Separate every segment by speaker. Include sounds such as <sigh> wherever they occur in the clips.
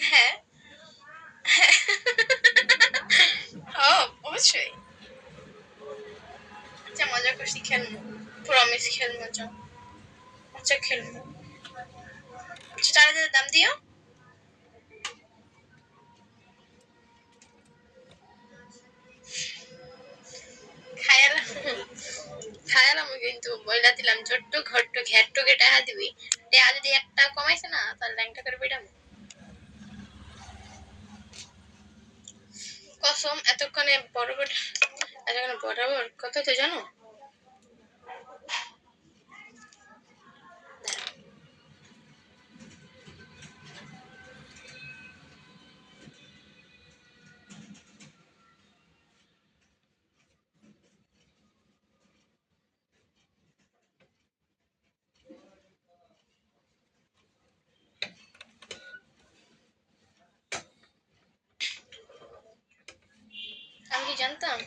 Speaker 1: হ্যাঁ। অবশ্যই। আচ্ছা মজা করছি খেলব। প্রমিস খেলব চ আচ্ছা আচ্ছা হাজার দাম দিও। খায়ালাম খায়ালাম কিন্তু, বইলা দিলাম, ছোট্ট ঘট্ট ঘ্যাট্টকে টাকা দিবি। টাকা যদি একটা কমাইছে না, তাহলে ল্যাংটা করে বেটাবো কসম, এতক্ষণে বড় বড় এতক্ষণে বরাবর কত তো জানো? জানতাম।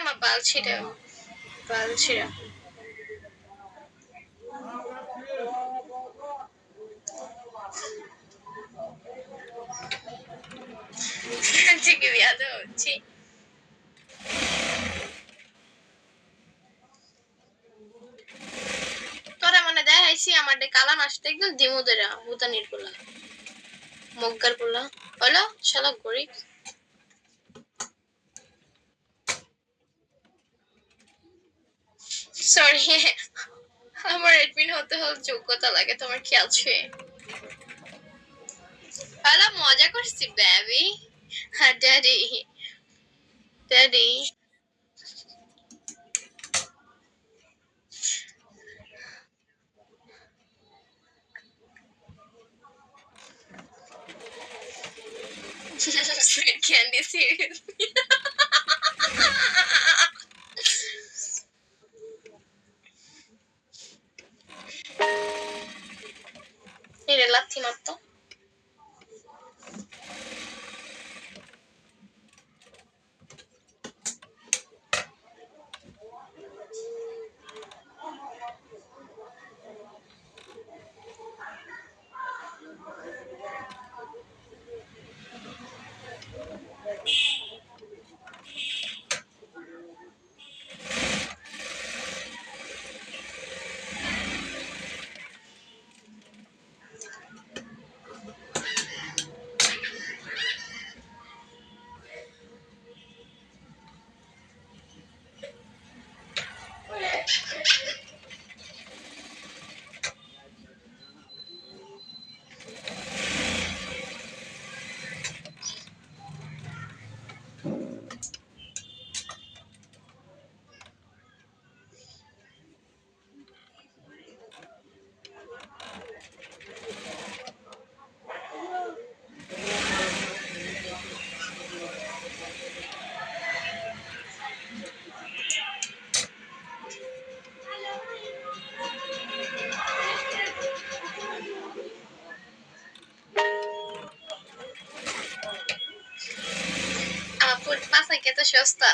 Speaker 1: আমার বাল ছিঁড়া বাল ছিঁড়া। থেকে বিয়াদ হচ্ছি তোরা মানে দেখাইছি আমার ডে কালা মাসটা একদম দিমুদেরা হুদানির পোলা মগ্গার পোলা হলো শালা গরিব। সরি আমার এডমিন হতে হল যোগ্যতা লাগে, তোমার কি আছে হ্যালো মজা করছি বেবি হ্যাঁ daddy daddy Straight candy, seriously. Niille Latinotto. Pasa que to szosta.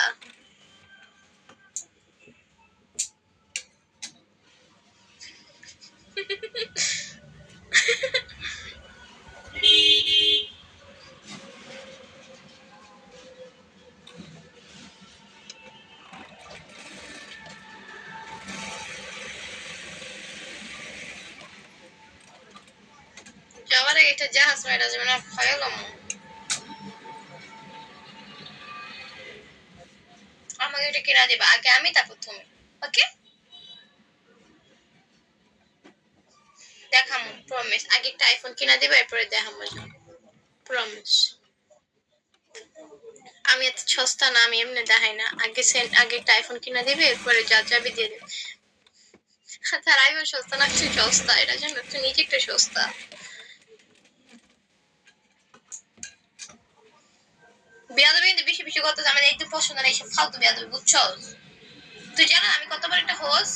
Speaker 1: যাওয়ার আগে এটা জাহাজ মেরা যাবে না ভয় গেলাম আমাকে এটা কিনা দিবা। আগে আমি, তারপর তুমি। ওকে দেখাম প্রমিস আগে একটা আইফোন কিনা দিবা, এরপরে দেখাম প্রমিস আমি এত সস্তা না, আমি এমনি দেখাই না। আগে সেন্ট আগে একটা আইফোন কিনা দিবে, এরপরে যা যাবি দিয়ে দেবে। তার আইফোন সস্তা না কিছু সস্তা। এটা জানো তুই নিজে একটা সস্তা। বেয়াদবি কিন্তু বেশি বেশি করতেছে, আমাদের একটু পছন্দ নেই সব ফালতু বেয়াদবি, বুঝছ? তুই জানো, আমি কতবার একটা হোস?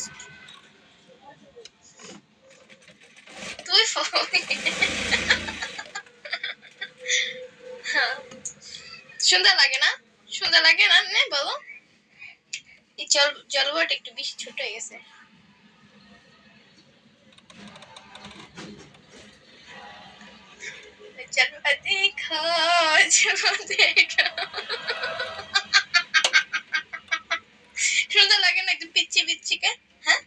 Speaker 1: তুই <laughs> সুন্দর লাগে না? সুন্দর লাগে না? নে, বলো। এই জল জলবাট একটু বেশি ছোট হয়ে গেছে। জলবাট সুন্দর লাগে না একটু পিচ্ছি পিচ্ছিকে? হ্যাঁ?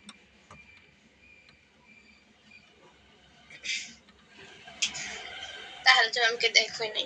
Speaker 1: তাহলে তো আমাকে দেখোই নাই।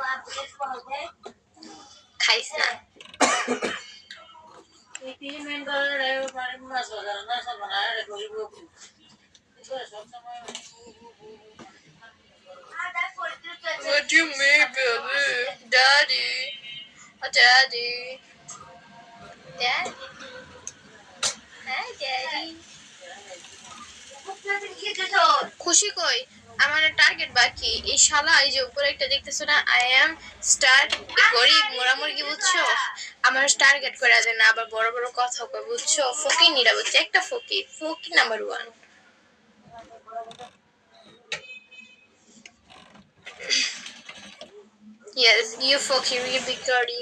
Speaker 2: মা প্রেস করতে
Speaker 1: খাইস না What do you mean, baby? Daddy. Oh, daddy. Daddy. Hi, daddy. খুশি কই আমার টার্গেট বাকি। এই শালা এই যে উপরে একটা দেখতেছো না আই এম স্টার গরিব মোরা মুরগি বুঝছ? আমার টার্গেট করে দেয় না আবার বড় বড় কথা কয় বুঝছ? ফকির নিরা বুঝছ একটা ফকির ফকির নাম্বার ওয়ান Yes, you ফকির you ভিকারি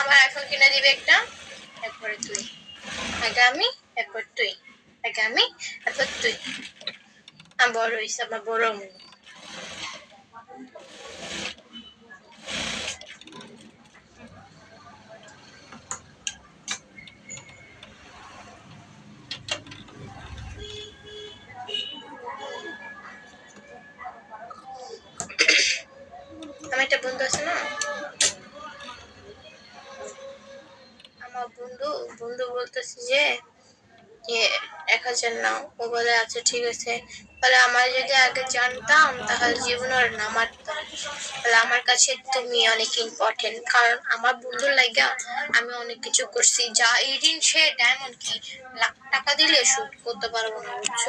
Speaker 1: আমার এখন কিনে দিবে একটা? একবারে তুই আগে আমি একবার তুই আগে আমি একবার তুই আমি বড় হয়েছে আমার বড় মনে একটা বন্ধু আছে না? বন্ধু বন্ধু বলতেছে যে এক হাজার নাও। ও বলে আচ্ছা ঠিক আছে। তাহলে আমার যদি আগে জানতাম, তাহলে জীবন আর নামারতাম তাহলে আমার কাছে তুমি অনেক ইম্পর্টেন্ট কারণ আমার বন্ধুর লাগা আমি অনেক কিছু করছি। যা এই দিন সে ডায়মন্ড কি? লাখ টাকা দিলে শুট করতে পারব না, বুঝছ?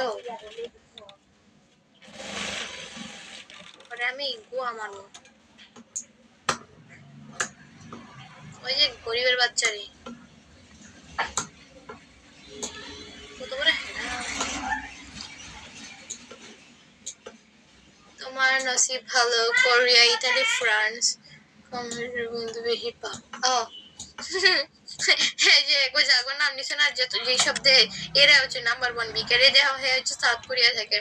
Speaker 1: আমি গোয়া মারবো। ওই যে গরিবের বাচ্চারে কত বড় হ্যাঁ। তোমার নসিব ভালো, কোরিয়া, ইতালি, ফ্রান্স যে কই নাম নিছে না, যে যে সব দে এরা হচ্ছে নাম্বার ওয়ান বিকারে দেওয়া হয়ে হচ্ছে সাউথ কোরিয়া থেকে।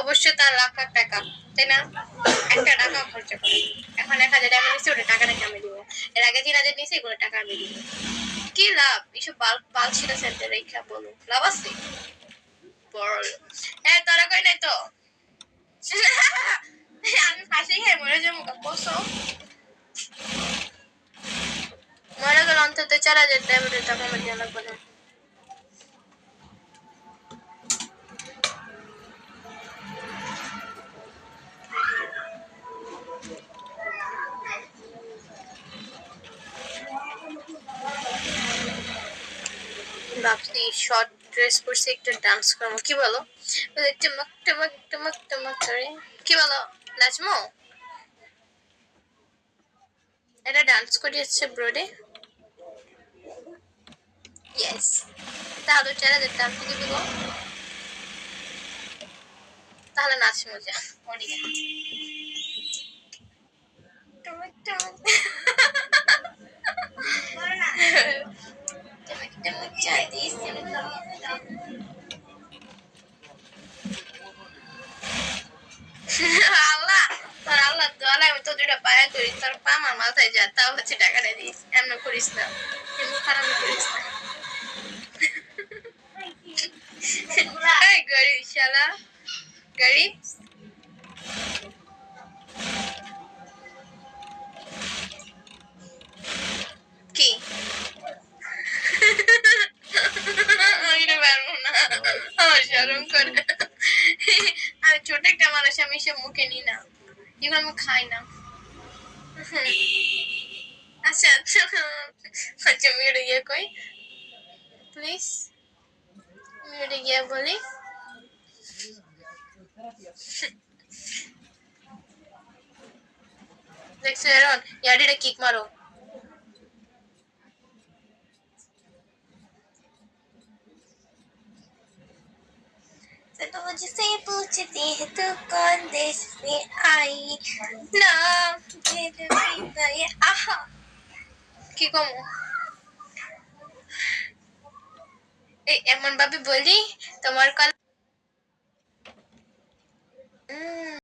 Speaker 1: অবশ্যই তার লাখ লাখ টাকা, তাই না? একটা টাকা খরচ করে। এখন এক হাজার টাকা নিচ্ছে ওটা টাকা নাকি আমি দিব? এর আগে তিন হাজার নিচ্ছে এগুলো টাকা আমি দিব। কি লাভ? এসব সেন্টার রেখা বলো লাভ আছে? হ্যাঁ তারা কই নাই তো? আমি ফাঁসি মরে যাব কসো মরে গেল অন্তত চার হাজার ড্রাইভারের টাকা আমার দেওয়া ভাবছি শর্ট ড্রেস পরছি, একটা ডান্স করব। কি বলো? টমক টমক টমক টমক করে। কি বলো নাচমো এটা ডান্স করিয়েছে ব্রোডে ইয়েস তাহলে হাজার টাকা থেকে দিব। তাহলে নাচ মজা ওদিকে টমক টমক। টমক টমক চাঁদি আল্লাহ তোর আল্লাহ দোয়ালে আমি তো দুইটা পায়া করি তোর পা আমার মাথায় যা তাও হচ্ছে টাকাটা দিস এমন করিস না এমন খারাপ করিস না এই গরিব শালা গরিব ছোট একটা মানুষ আমি সব মুখে নিই না। এগুলো আমি খাই না। আচ্ছা আচ্ছা আমি গিয়ে কই প্লিজ আমি এটা গিয়ে বলি। দেখছ এরন ইয়াডিটা কিক মারো। तो मुझसे पूछती है तू कौन देश से आई ना मुझे तो ये आहा কি কম এই এমন ভাবে বলি তোমার কল